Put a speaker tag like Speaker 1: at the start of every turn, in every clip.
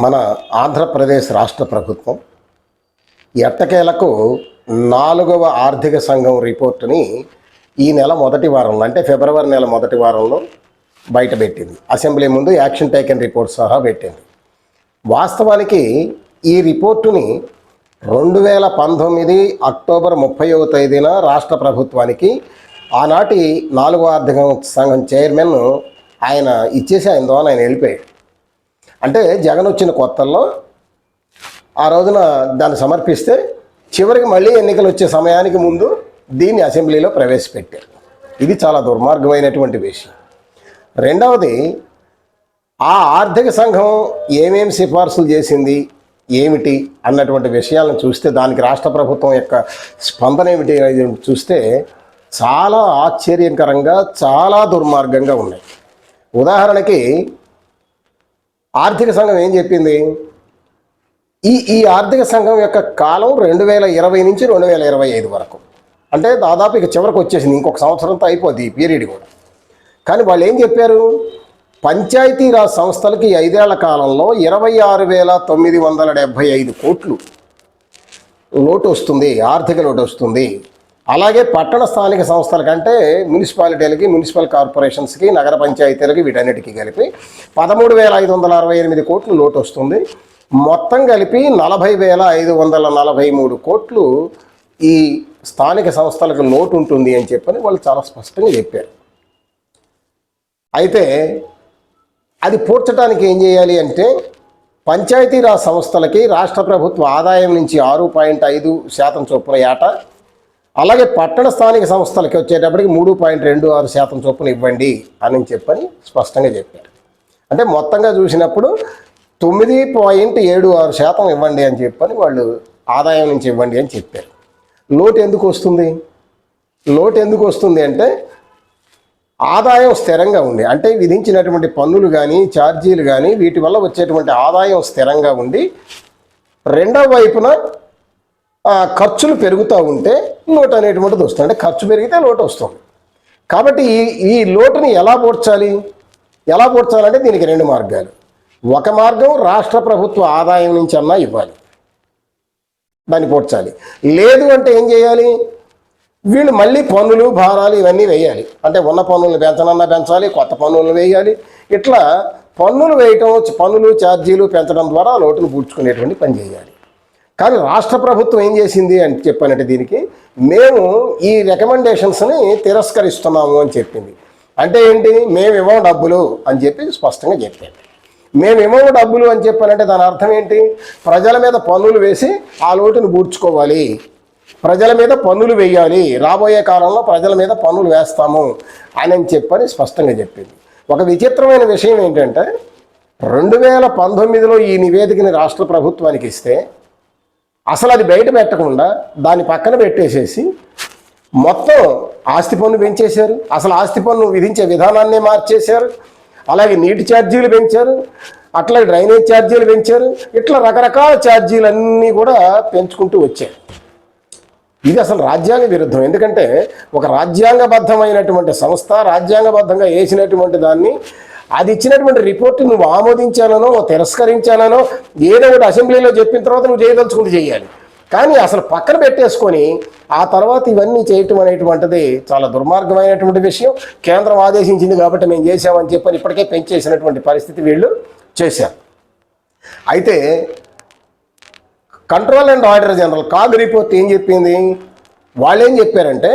Speaker 1: మన ఆంధ్రప్రదేశ్ రాష్ట్ర ప్రభుత్వం ఎట్టకేలకు నాలుగవ ఆర్థిక సంఘం రిపోర్టుని ఈ నెల మొదటి వారంలో అంటే ఫిబ్రవరి నెల మొదటి వారంలో బయటపెట్టింది. అసెంబ్లీ ముందు యాక్షన్ టేకెన్ రిపోర్ట్ సహా పెట్టింది. వాస్తవానికి ఈ రిపోర్టుని రెండు వేల పంతొమ్మిది అక్టోబర్ ముప్పైవ తేదీన రాష్ట్ర ప్రభుత్వానికి ఆనాటి నాలుగో ఆర్థిక సంఘం చైర్మన్ ఆయన ఇచ్చేసి ఆయన ద్వారా ఆయన వెళ్ళిపోయాడు. అంటే జగన్ వచ్చిన కొత్తల్లో ఆ రోజున దాన్ని సమర్పిస్తే చివరికి మళ్ళీ ఎన్నికలు వచ్చే సమయానికి ముందు దీన్ని అసెంబ్లీలో ప్రవేశపెట్టారు. ఇది చాలా దుర్మార్గమైనటువంటి విషయం. రెండవది ఆ ఆర్థిక సంఘం ఏమేమి సిఫార్సులు చేసింది ఏమిటి అన్నటువంటి విషయాలను చూస్తే దానికి రాష్ట్ర ప్రభుత్వం యొక్క స్పందన ఏమిటి అనేది చూస్తే చాలా ఆశ్చర్యకరంగా చాలా దుర్మార్గంగా ఉన్నాయి. ఉదాహరణకి ఆర్థిక సంఘం ఏం చెప్పింది? ఈ ఈ ఆర్థిక సంఘం యొక్క కాలం రెండు వేల ఇరవై నుంచి రెండు వేల ఇరవై ఐదు వరకు. అంటే దాదాపు ఇక చివరికి వచ్చేసింది. ఇంకొక సంవత్సరంతో అయిపోద్ది ఈ పీరియడ్ కూడా. కానీ వాళ్ళు ఏం చెప్పారు? పంచాయతీరాజ్ సంస్థలకి ఐదేళ్ళ కాలంలో ఇరవై ఆరు వేల తొమ్మిది వందల డెబ్భై ఐదు కోట్లు లోటు వస్తుంది ఆర్థిక లోటు వస్తుంది. అలాగే పట్టణ స్థానిక సంస్థల కంటే మున్సిపాలిటీలకి మున్సిపల్ కార్పొరేషన్స్కి నగర పంచాయతీలకి వీటన్నిటికీ కలిపి పదమూడు వేల ఐదు వందల అరవై ఎనిమిది కోట్లు లోటు వస్తుంది. మొత్తం కలిపి నలభై వేల ఐదు వందల నలభై మూడు కోట్లు ఈ స్థానిక సంస్థలకు లోటు ఉంటుంది అని చెప్పని వాళ్ళు చాలా స్పష్టంగా చెప్పారు. అయితే అది పూడ్చడానికి ఏం చేయాలి అంటే పంచాయతీరాజ్ సంస్థలకి రాష్ట్ర ప్రభుత్వ ఆదాయం నుంచి ఆరు పాయింట్ ఐదు శాతం చొప్పున ఏటా అలాగే పట్టణ స్థానిక సంస్థలకి వచ్చేటప్పటికి మూడు పాయింట్ రెండు ఆరు శాతం చొప్పున ఇవ్వండి అని చెప్పని స్పష్టంగా చెప్పారు. అంటే మొత్తంగా చూసినప్పుడు తొమ్మిది పాయింట్ ఏడు ఆరు శాతం ఇవ్వండి అని చెప్పని వాళ్ళు ఆదాయం నుంచి ఇవ్వండి అని చెప్పారు. లోటు ఎందుకు వస్తుంది? లోటు ఎందుకు వస్తుంది అంటే ఆదాయం స్థిరంగా ఉంది అంటే విధించినటువంటి పన్నులు కానీ ఛార్జీలు కానీ వీటి వల్ల వచ్చేటువంటి ఆదాయం స్థిరంగా ఉండి రెండవ వైపున ఖర్చులు పెరుగుతూ ఉంటే లోటు అనేటువంటిది వస్తుంది. అంటే ఖర్చు పెరిగితే లోటు వస్తుంది. కాబట్టి ఈ ఈ లోటుని ఎలా పోడ్చాలి? ఎలా పోడ్చాలంటే దీనికి రెండు మార్గాలు. ఒక మార్గం రాష్ట్ర ప్రభుత్వ ఆదాయం నుంచి అన్నా ఇవ్వాలి. దాన్ని పోడ్చాలి. లేదు అంటే ఏం చేయాలి? వీళ్ళు మళ్ళీ పన్నులు భారాలు ఇవన్నీ వేయాలి. అంటే ఉన్న పన్నులు పెంచనన్నా పెంచాలి కొత్త పన్నులు వేయాలి. ఇట్లా పన్నులు వేయటం పన్నులు ఛార్జీలు పెంచడం ద్వారా లోటును పూడ్చుకునేటువంటి పని చేయాలి. కానీ రాష్ట్ర ప్రభుత్వం ఏం చేసింది అని చెప్పానంటే దీనికి మేము ఈ రికమెండేషన్స్ని తిరస్కరిస్తున్నాము అని చెప్పింది. అంటే ఏంటి? మేము ఇవ్వం డబ్బులు అని చెప్పి స్పష్టంగా చెప్పాను మేము ఇవ్వము డబ్బులు అని చెప్పానంటే దాని అర్థం ఏంటి? ప్రజల మీద పన్నులు వేసి ఆ లోటును పూడ్చుకోవాలి ప్రజల మీద పన్నులు వేయాలి. రాబోయే కాలంలో ప్రజల మీద పన్నులు వేస్తాము అని అని చెప్పని స్పష్టంగా చెప్పింది. ఒక విచిత్రమైన విషయం ఏంటంటే రెండు వేల పంతొమ్మిదిలో ఈ నివేదికని రాష్ట్ర ప్రభుత్వానికి ఇస్తే అసలు అది బయట పెట్టకుండా దాన్ని పక్కన పెట్టేసేసి మొత్తం ఆస్తి పన్ను పెంచేశారు. అసలు ఆస్తి పన్ను విధించే విధానాన్నే మార్చేశారు. అలాగే నీటి ఛార్జీలు పెంచారు. అట్లాగే డ్రైనేజ్ ఛార్జీలు పెంచారు. ఇట్లా రకరకాల ఛార్జీలన్నీ కూడా పెంచుకుంటూ వచ్చారు. ఇది అసలు రాజ్యాంగ విరుద్ధం. ఎందుకంటే ఒక రాజ్యాంగబద్ధమైనటువంటి సంస్థ రాజ్యాంగబద్ధంగా వేసినటువంటి దాన్ని అది ఇచ్చినటువంటి రిపోర్ట్ నువ్వు ఆమోదించానో తిరస్కరించానో ఏదో ఒకటి అసెంబ్లీలో చెప్పిన తర్వాత నువ్వు చేయదలుచుకుంది చేయాలి. కానీ అసలు పక్కన పెట్టేసుకొని ఆ తర్వాత ఇవన్నీ చేయటం అనేటువంటిది చాలా దుర్మార్గమైనటువంటి విషయం. కేంద్రం ఆదేశించింది కాబట్టి మేము చేసామని చెప్పని ఇప్పటికే పెంచేసినటువంటి పరిస్థితి వీళ్ళు చేశారు. అయితే control and order general CAG report ఏం చెప్పింది? వాళ్ళు ఏం చెప్పారంటే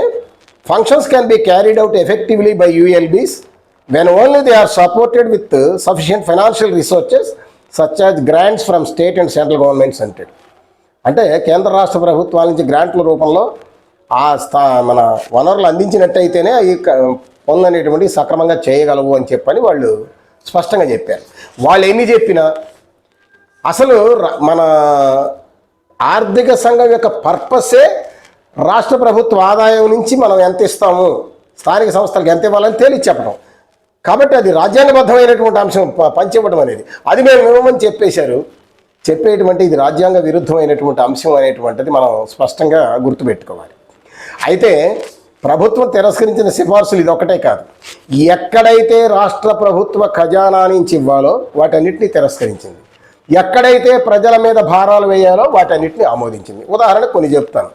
Speaker 1: functions can be carried out effectively by ULBs when only they are supported with sufficient financial resources such as grants from state and central governments అంటే అంటే కేంద్ర రాష్ట్ర ప్రభుత్వాల నుంచి గ్రాంట్ల రూపంలో ఆ స్థా మన వనరులు అందించినట్టయితేనే ఈ క- సక్రమంగా చేయగలవు అని చెప్పని వాళ్ళు స్పష్టంగా చెప్పారు. వాళ్ళు ఎన్ని చెప్పినా అసలు మన ఆర్థిక సంఘం యొక్క పర్పసే రాష్ట్ర ప్రభుత్వ ఆదాయం నుంచి మనం ఎంత ఇస్తాము స్థానిక సంస్థలకు ఎంత ఇవ్వాలని తేలి చెప్పడం. కాబట్టి అది రాజ్యాంగబద్ధమైనటువంటి అంశం ప- పంచివ్వడం అనేది. అది మేము ఇవ్వమని చెప్పేశారు. చెప్పేటువంటి ఇది రాజ్యాంగ విరుద్ధమైనటువంటి అంశం అనేటువంటిది మనం స్పష్టంగా గుర్తుపెట్టుకోవాలి. అయితే ప్రభుత్వం తిరస్కరించిన సిఫార్సులు ఇది ఒకటే కాదు. ఎక్కడైతే రాష్ట్ర ప్రభుత్వ ఖజానా నుంచి ఇవ్వాలో వాటన్నిటిని తిరస్కరించింది. ఎక్కడైతే ప్రజల మీద భారాలు వేయాలో వాటన్నిటిని ఆమోదించింది. ఉదాహరణ కొన్ని చెప్తాను.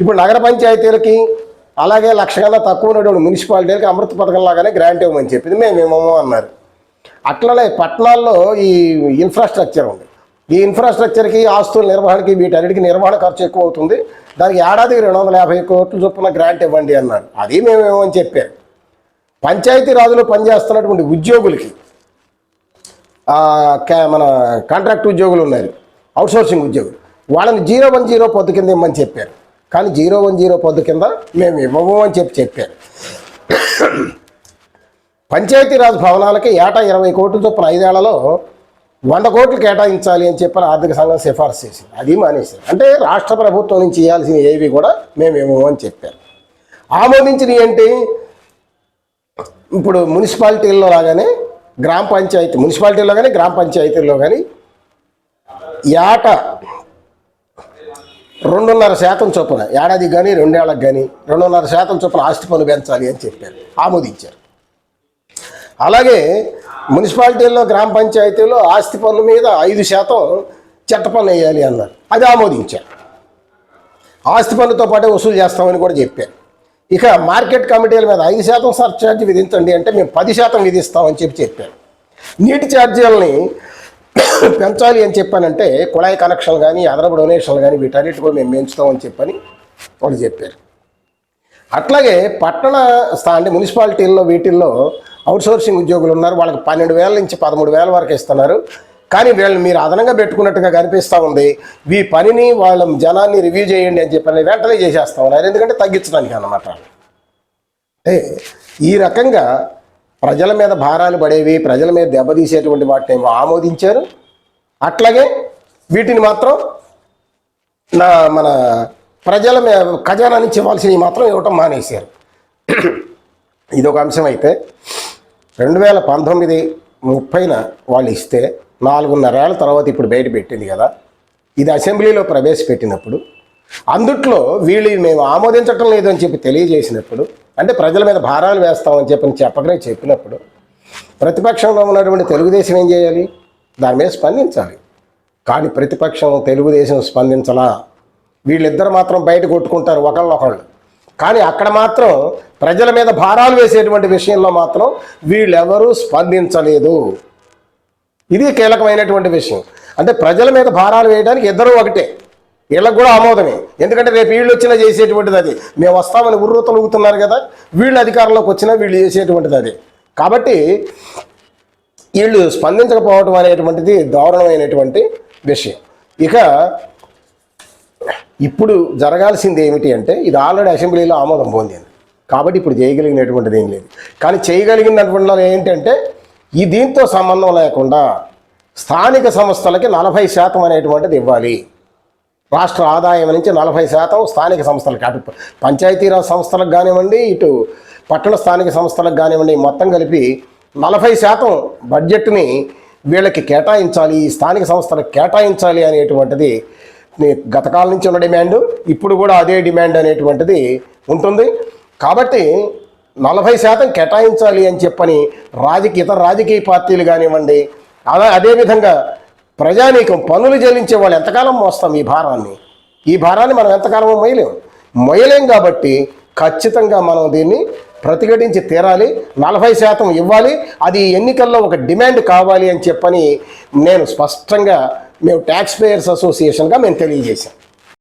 Speaker 1: ఇప్పుడు నగర పంచాయతీలకి అలాగే లక్ష కన్నా తక్కువ ఉన్నటువంటి మున్సిపాలిటీలకి అమృత పథకం లాగానే గ్రాంట్ ఇవ్వమని చెప్పింది. మేము ఇవ్వము అన్నారు. అట్లనే పట్టణాల్లో ఈ ఇన్ఫ్రాస్ట్రక్చర్ ఉంది. ఈ ఇన్ఫ్రాస్ట్రక్చర్కి ఆస్తుల నిర్వహణకి వీటన్నిటికీ నిర్వహణ ఖర్చు ఎక్కువ అవుతుంది. దానికి ఏడాదికి రెండు వందల యాభై కోట్ల చొప్పున గ్రాంట్ ఇవ్వండి అన్నారు. అది మేము ఇవ్వమని చెప్పారు. పంచాయతీ రాజులో పనిచేస్తున్నటువంటి ఉద్యోగులకి మన కాంట్రాక్ట్ ఉద్యోగులు ఉన్నారు. అవుట్సోర్సింగ్ ఉద్యోగులు. వాళ్ళని జీరో వన్ జీరో పొద్దు కింద ఇమ్మని చెప్పారు. కానీ జీరో వన్ జీరో పొద్దు కింద మేము ఇవ్వము అని చెప్పి చెప్పారు. పంచాయతీరాజ్ భవనాలకి ఏటా ఇరవై కోట్ల చొప్పున ఐదేళ్ళలో వంద కోట్లు కేటాయించాలి అని చెప్పి ఆర్థిక సంఘం సిఫార్సు చేసింది. అది మానేసింది. అంటే రాష్ట్ర ప్రభుత్వం నుంచి ఇవ్వాల్సిన ఏవి కూడా మేము ఇవ్వము అని చెప్పారు. ఆమోదించినవి ఏంటి? ఇప్పుడు మున్సిపాలిటీల్లో లాగానే గ్రామ పంచాయతీ మున్సిపాలిటీలో కానీ గ్రామ పంచాయతీల్లో కానీ ఏట రెండున్నర శాతం చొప్పున ఏడాదికి కానీ రెండేళ్ళకు కానీ రెండున్నర శాతం చొప్పున ఆస్తి పన్ను పెంచాలి అని చెప్పారు ఆమోదించారు. అలాగే మున్సిపాలిటీల్లో గ్రామ పంచాయతీలో ఆస్తి పన్ను మీద ఐదు శాతం చెట్ట పన్ను వేయాలి అన్నారు. అది ఆమోదించారు. ఆస్తి పన్నుతో పాటే వసూలు చేస్తామని కూడా చెప్పారు. ఇక మార్కెట్ కమిటీల మీద ఐదు శాతం సర్ఛార్జ్ విధించండి అంటే మేము పది శాతం విధిస్తామని చెప్పి చెప్పారు. నీటి ఛార్జీలని పెంచాలి అని చెప్పానంటే కుళాయి కనెక్షన్లు కానీ అదనపు డొనేషన్లు కానీ వీటన్నిటి కూడా మేము పెంచుతామని చెప్పని వాళ్ళు చెప్పారు. అట్లాగే పట్టణ స్థా అంటే మున్సిపాలిటీల్లో వీటిల్లో అవుట్సోర్సింగ్ ఉద్యోగులు ఉన్నారు. వాళ్ళకి పన్నెండు వేల నుంచి పదమూడు వేల వరకు ఇస్తున్నారు. కానీ వీళ్ళని మీరు అదనంగా పెట్టుకున్నట్టుగా కనిపిస్తూ ఉంది. ఈ పనిని వాళ్ళ జనాన్ని రివ్యూ చేయండి అని చెప్పి వెంటనే చేసేస్తా ఉన్నారు. ఎందుకంటే తగ్గించడానికి అన్నమాట అంటే ఈ రకంగా ప్రజల మీద భారాలు పడేవి ప్రజల మీద దెబ్బతీసేటువంటి వాటిని ఆమోదించారు. అట్లాగే వీటిని మాత్రం నా మన ప్రజల మీద ఖజానా నుంచి ఇవ్వాల్సినవి మాత్రం ఇవ్వటం మానేశారు. ఇది ఒక అంశం అయితే రెండు వేల పంతొమ్మిది ముప్పైన వాళ్ళు ఇస్తే నాలుగున్నరేళ్ళ తర్వాత ఇప్పుడు బయట పెట్టింది కదా ఇది అసెంబ్లీలో ప్రవేశపెట్టినప్పుడు అందుట్లో వీళ్ళు మేము ఆమోదించటం లేదని చెప్పి తెలియజేసినప్పుడు అంటే ప్రజల మీద భారాలు వేస్తామని చెప్పి చెప్పకనే చెప్పినప్పుడు ప్రతిపక్షంలో ఉన్నటువంటి తెలుగుదేశం ఏం చేయాలి? దాని మీద స్పందించాలి. కానీ ప్రతిపక్షం తెలుగుదేశం స్పందించలా. వీళ్ళిద్దరు మాత్రం బయట కొట్టుకుంటారు ఒకళ్ళొకళ్ళు కానీ అక్కడ మాత్రం ప్రజల మీద భారాలు వేసేటువంటి విషయంలో మాత్రం వీళ్ళెవరూ స్పందించలేదు. ఇది కీలకమైనటువంటి విషయం. అంటే ప్రజల మీద భారాలు వేయడానికి ఇద్దరు ఒకటే. వీళ్ళకు కూడా ఆమోదమే. ఎందుకంటే రేపు వీళ్ళు వచ్చినా చేసేటువంటిది అది. మేము వస్తామని ఉర్రు తొలుగుతున్నారు కదా వీళ్ళు అధికారంలోకి వచ్చినా వీళ్ళు చేసేటువంటిది అది. కాబట్టి వీళ్ళు స్పందించకపోవటం అనేటువంటిది దారుణమైనటువంటి విషయం. ఇక ఇప్పుడు జరగాల్సింది ఏమిటి అంటే ఇది ఆల్రెడీ అసెంబ్లీలో ఆమోదం పొందింది. కాబట్టి ఇప్పుడు చేయగలిగినటువంటిది ఏం లేదు. కానీ చేయగలిగినటువంటి ఏంటంటే ఈ దీంతో సంబంధం లేకుండా స్థానిక సంస్థలకి నలభై శాతం అనేటువంటిది ఇవ్వాలి. రాష్ట్ర ఆదాయం నుంచి నలభై శాతం స్థానిక సంస్థలకు అటు పంచాయతీరాజ్ సంస్థలకు కానివ్వండి ఇటు పట్టణ స్థానిక సంస్థలకు కానివ్వండి మొత్తం కలిపి నలభై శాతం బడ్జెట్ని వీళ్ళకి కేటాయించాలి ఈ స్థానిక సంస్థలకు కేటాయించాలి అనేటువంటిది గతకాలం నుంచి ఉన్న డిమాండ్ ఇప్పుడు కూడా అదే డిమాండ్ అనేటువంటిది ఉంటుంది. కాబట్టి నలభై శాతం కేటాయించాలి అని చెప్పని రాజకీయ ఇతర రాజకీయ పార్టీలు కానివ్వండి అలా అదేవిధంగా ప్రజానీకం పనులు చెల్లించే వాళ్ళు ఎంతకాలం మోస్తాం ఈ భారాన్ని? ఈ భారాన్ని మనం ఎంతకాలం మొయ్యలేం. మొయ్యలేం కాబట్టి ఖచ్చితంగా మనం దీన్ని ప్రతిఘటించి తీరాలి నలభై శాతం ఇవ్వాలి అది ఎన్నికల్లో ఒక డిమాండ్ కావాలి అని చెప్పని నేను స్పష్టంగా మేము ట్యాక్స్ పేయర్స్ అసోసియేషన్గా మేము తెలియజేశాం.